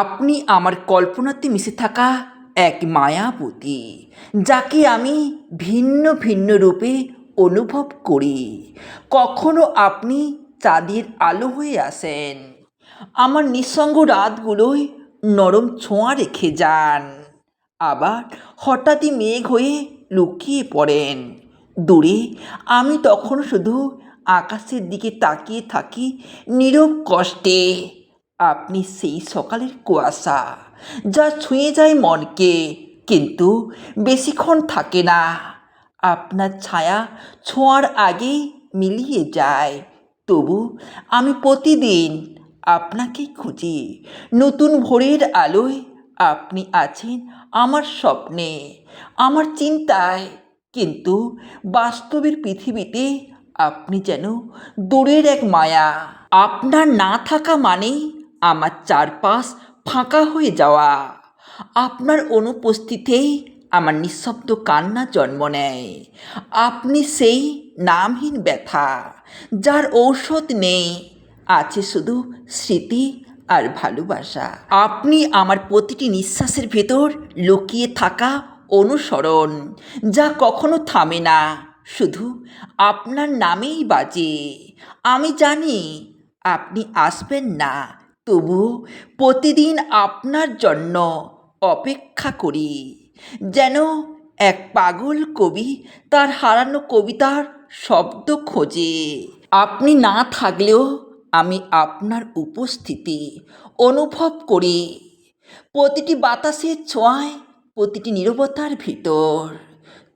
আপনি আমার কল্পনাতে মিশে থাকা এক মায়াবতী, যাকে আমি ভিন্ন ভিন্ন রূপে অনুভব করি। কখনো আপনি চাঁদের আলো হয়ে আসেন। আমার নিঃসঙ্গ রাতগুলোয় নরম ছোঁয়া রেখে যান। আবার হঠাৎই মেঘ হয়ে লুকিয়ে পড়েন। দূরে আমি তখন শুধু আকাশের দিকে তাকিয়ে থাকি নীরব কষ্টে। আপনি সেই সকালের কুয়াশা, যা ছুঁয়ে যায় মনকে, কিন্তু বেশিক্ষণ থাকে না। আপনার ছায়া ছোঁয়ার আগেই মিলিয়ে যায়। তবু আমি প্রতিদিন আপনাকে খুঁজি। নতুন ভোরের আলোয় আপনি আছেন আমার স্বপ্নে, আমার চিন্তায়। কিন্তু বাস্তবের পৃথিবীতে আপনি যেন দূরের এক মায়া। আপনার না থাকা মানেই আমার চারপাশ ফাঁকা হয়ে যাওয়া। আপনার অনুপস্থিতেই আমার নিঃশব্দ কান্না জন্ম নেয়। আপনি সেই নামহীন ব্যথা, যার ঔষধ নেই, আছে শুধু স্মৃতি আর ভালোবাসা। আপনি আমার প্রতিটি নিঃশ্বাসের ভেতর লুকিয়ে থাকা অনুসরণ, যা কখনো থামে না, শুধু আপনার নামেই বাজে। আমি জানি আপনি আসবেন না তবুও প্রতিদিন আপনার জন্য অপেক্ষা করি। যেন এক পাগল কবি তার হারানো কবিতার শব্দ খোঁজে। আপনি না থাকলেও আমি আপনার উপস্থিতি অনুভব করি। প্রতিটি বাতাসের ছোঁয়ায়, প্রতিটি নীরবতার ভিতর।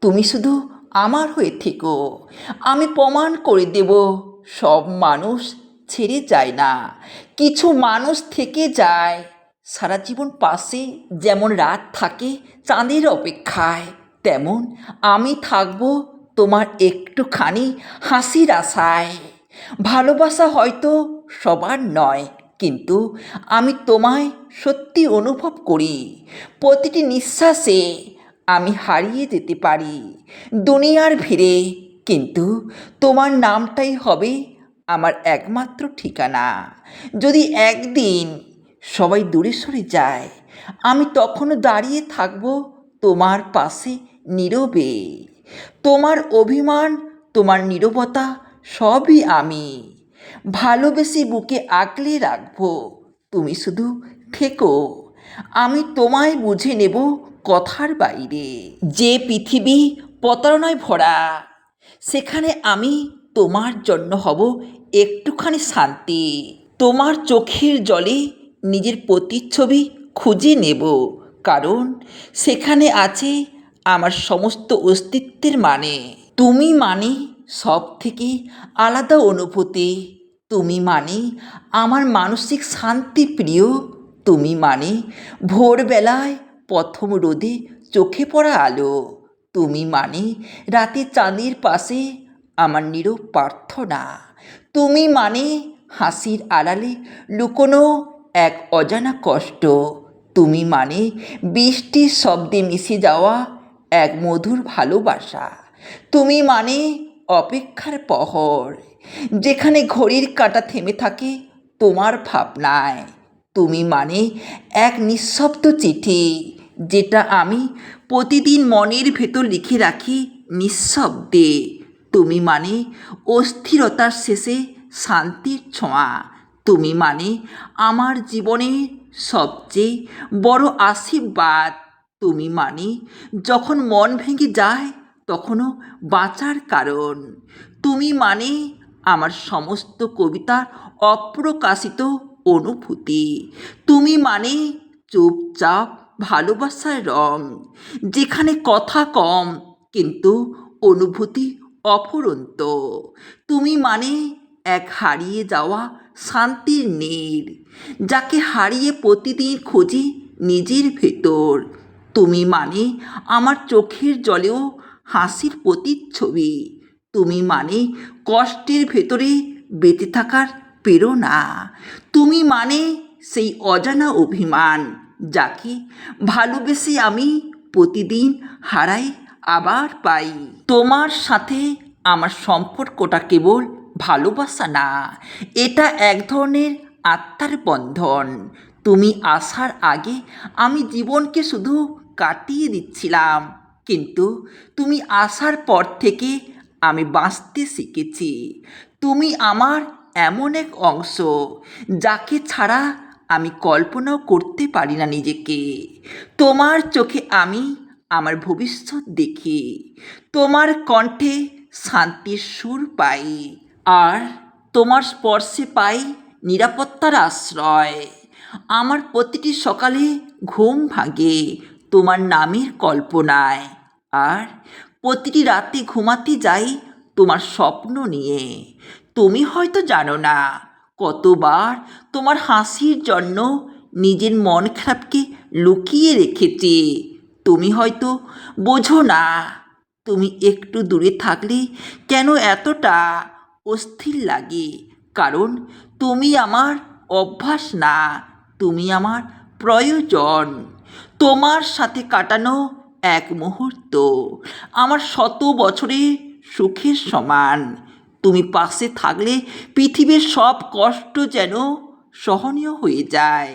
তুমি শুধু আমার হয়ে থেকো। আমি প্রমাণ করে দেব সব মানুষ ছেড়ে যায় না। কিছু মানুষ থেকে যায়। সারা জীবন পাশে যেমন রাত থাকে চাঁদের অপেক্ষায়, তেমন আমি থাকব তোমার একটুখানি হাসির আশায়। ভালোবাসা হয়তো সবার নয়, কিন্তু আমি তোমায় সত্যি অনুভব করি। প্রতিটি নিঃশ্বাসে আমি হারিয়ে যেতে পারি। দুনিয়ার ভিড়ে, কিন্তু তোমার নামটাই হবে আমার একমাত্র ঠিকানা। যদি একদিন সবাই দূরে সরে যায়, আমি তখনও দাঁড়িয়ে থাকব তোমার পাশে নীরবে। তোমার অভিমান, তোমার নীরবতা সবই আমি। ভালোবেসে বুকে আগলে রাখব, তুমি শুধু থেকো। আমি তোমায় বুঝে নেব কথার বাইরে। যে পৃথিবী প্রতারণায় ভরা, সেখানে আমি তোমার জন্য হব একটুখানি শান্তি। তোমার চোখের জলে নিজের প্রতিচ্ছবি খুঁজে নেব, কারণ সেখানে আছে আমার সমস্ত অস্তিত্বের মানে। তুমি মানে সব থেকে আলাদা অনুভূতি। তুমি মানে আমার মানসিক শান্তি প্রিয়। তুমি মানে ভোরবেলায় প্রথম রোদে চোখে পড়া আলো। তুমি মানে রাতে চাঁদের পাশে আমার নীরব প্রার্থনা তুমি মানে হাসির আড়ালে লুকোনো এক অজানা কষ্ট। তুমি মানে বৃষ্টির শব্দে মিশে যাওয়া এক মধুর ভালোবাসা। তুমি মানে অপেক্ষার পহর যেখানে ঘড়ির কাঁটা থেমে থাকে তোমার ভাবনায়। তুমি মানে এক নিঃশব্দ চিঠি, যেটা আমি প্রতিদিন মনের ভেতর লিখে রাখি নিঃশব্দে। তুমি মানে অস্থিরতার শেষে শান্তির ছোঁয়া। তুমি মানে আমার জীবনে সবচেয়ে বড় আশীর্বাদ। তুমি মানে যখন মন ভেঙে যায় তখনও বাঁচার কারণ। তুমি মানে আমার সমস্ত কবিতার অপ্রকাশিত অনুভূতি। তুমি মানে চুপচাপ ভালোবাসার রং, যেখানে কথা কম কিন্তু অনুভূতি অফুরন্ত। তুমি মানে এক হারিয়ে যাওয়া শান্তির নীড় যাকে হারিয়ে প্রতিদিন খুঁজি নিজের ভেতর। তুমি মানে আমার চোখের জলেও হাসির প্রতিচ্ছবি। তুমি মানে কষ্টের ভেতরে বেঁচে থাকার প্রেরণা। তুমি মানে সেই অজানা অভিমান, যাকে ভালোবেসে আমি প্রতিদিন হারাই আবার পাই। তোমার সাথে আমার সম্পর্কটা কেবল ভালোবাসা না, এটা এক ধরনের আত্মার বন্ধন। তুমি আসার আগে আমি জীবনকে শুধু কাটিয়ে দিচ্ছিলাম, কিন্তু তুমি আসার পর থেকে আমি বাঁচতে শিখেছি। তুমি আমার এমন এক অংশ, যাকে ছাড়া আমি কল্পনাও করতে পারি না নিজেকে। তোমার চোখে আমি আমার ভবিষ্যৎ দেখি, তোমার কণ্ঠে শান্তির সুর পাই আর তোমার স্পর্শে পাই নিরাপত্তার আশ্রয়। আমার প্রতিটি সকালে ঘুম ভাঙে তোমার নামের কল্পনায় আর প্রতিটি রাতে ঘুমাতে যাই তোমার স্বপ্ন নিয়ে। তুমি হয়তো জানো না কতবার তোমার হাসির জন্য নিজের মন খারাপকে লুকিয়ে রেখেছি তুমি হয়তো বোঝো না। তুমি একটু দূরে থাকলে কেন এতটা অস্থির লাগে? কারণ তুমি আমার অভ্যাস না, তুমি আমার প্রয়োজন। তোমার সাথে কাটানো এক মুহূর্ত। আমার শত বছরে সুখের সমান। তুমি পাশে থাকলে পৃথিবীর সব কষ্ট যেন সহনীয় হয়ে যায়।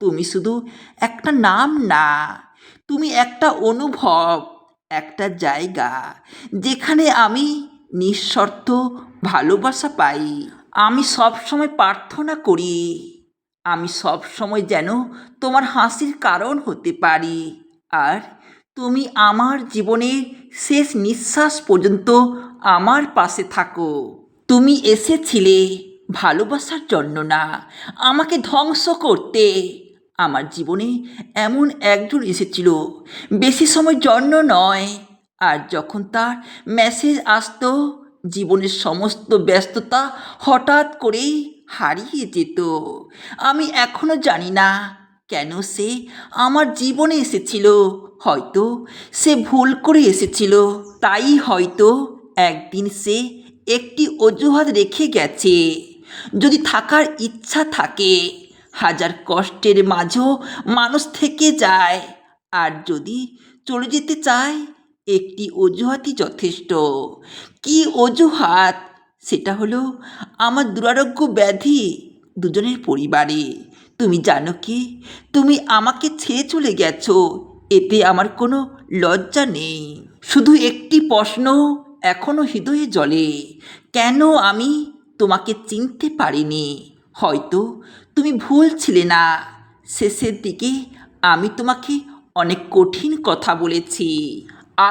তুমি শুধু একটা নাম না তুমি একটা অনুভব, একটা জায়গা যেখানে আমি নিঃশর্ত ভালোবাসা পাই। আমি সব সময় প্রার্থনা করি, আমি সব সময় যেন তোমার হাসির কারণ হতে পারি। আর তুমি আমার জীবনের শেষ নিঃশ্বাস পর্যন্ত আমার পাশে থাকো। তুমি এসেছিলে ভালোবাসার জন্য না, আমাকে ধ্বংস করতে। আমার জীবনে এমন একজন এসেছিল। বেশি সময় জন্য নয়। আর যখন তার মেসেজ আসতো, জীবনের সমস্ত ব্যস্ততা হঠাৎ করেই হারিয়ে যেত। আমি এখনও জানি না কেন সে আমার জীবনে এসেছিল। হয়তো সে ভুল করে এসেছিল। তাই হয়তো একদিন সে একটি অজুহাত রেখে গেছে। যদি থাকার ইচ্ছা থাকে হাজার কষ্টের মাঝেও মানুষ থেকে যায়। আর যদি চলে যেতে চায়, একটি অজুহাতই যথেষ্ট। কি অজুহাত? সেটা হলো আমার দুরারোগ্য ব্যাধি দুজনের পরিবারে। তুমি জানো কি? তুমি আমাকে ছেড়ে চলে গেছো। এতে আমার কোনো লজ্জা নেই। শুধু একটি প্রশ্ন এখনও হৃদয়ে জ্বলে। কেন আমি তোমাকে চিনতে পারিনি? হয়তো তুমি ভুল ছিলে না। শেষের দিকে আমি তোমাকে অনেক কঠিন কথা বলেছি।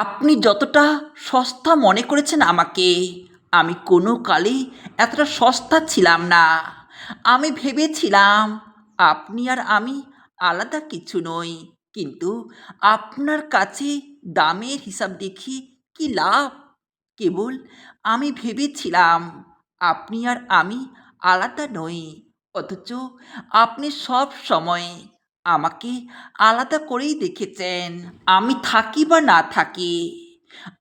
আপনি যতটা সস্তা মনে করেছেন আমাকে, আমি কোনো কালে এতটা সস্তা ছিলাম না। আমি ভেবেছিলাম আপনি আর আমি আলাদা কিছু নই, কিন্তু আপনার কাছে দামের হিসাব দেখি কি লাভ? কেবল আমি ভেবেছিলাম আপনি আর আমি আলাদা নই। অথচ আপনি সব সময় আমাকে আলাদা করেই দেখেছেন, আমি থাকি বা না থাকি।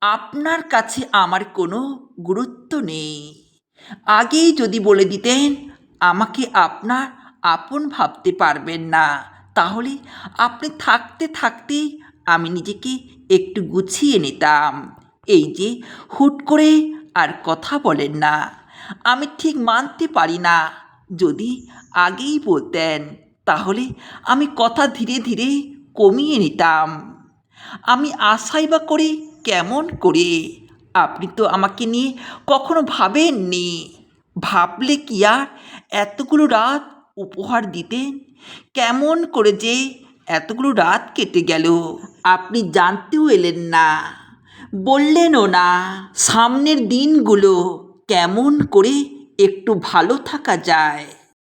আপনার কাছে আমার কোনো গুরুত্ব নেই। আগেই যদি বলে দিতেন, আমাকে আপনার আপন ভাবতে পারবেন না। তাহলে আপনি থাকতে থাকতেই আমি নিজেকে একটু গুছিয়ে নিতাম। এই যে হুট করে আর কথা বলেন না। আমি ঠিক মানতে পারি না। যদি আগেই বলতেন, তাহলে আমি কথা ধীরে ধীরে কমিয়ে নিতাম। আমি আশাই বা করি কেমন করে? আপনি তো আমাকে নিয়ে কখনো ভাবেননি। ভাবলে কি আর এতগুলো রাত উপহার দিতেন? কেমন করে যে এতগুলো রাত কেটে গেল? আপনি জানতেও এলেন না। বললেনও না, সামনের দিনগুলো কেমন করে একটু ভালো থাকা যায়।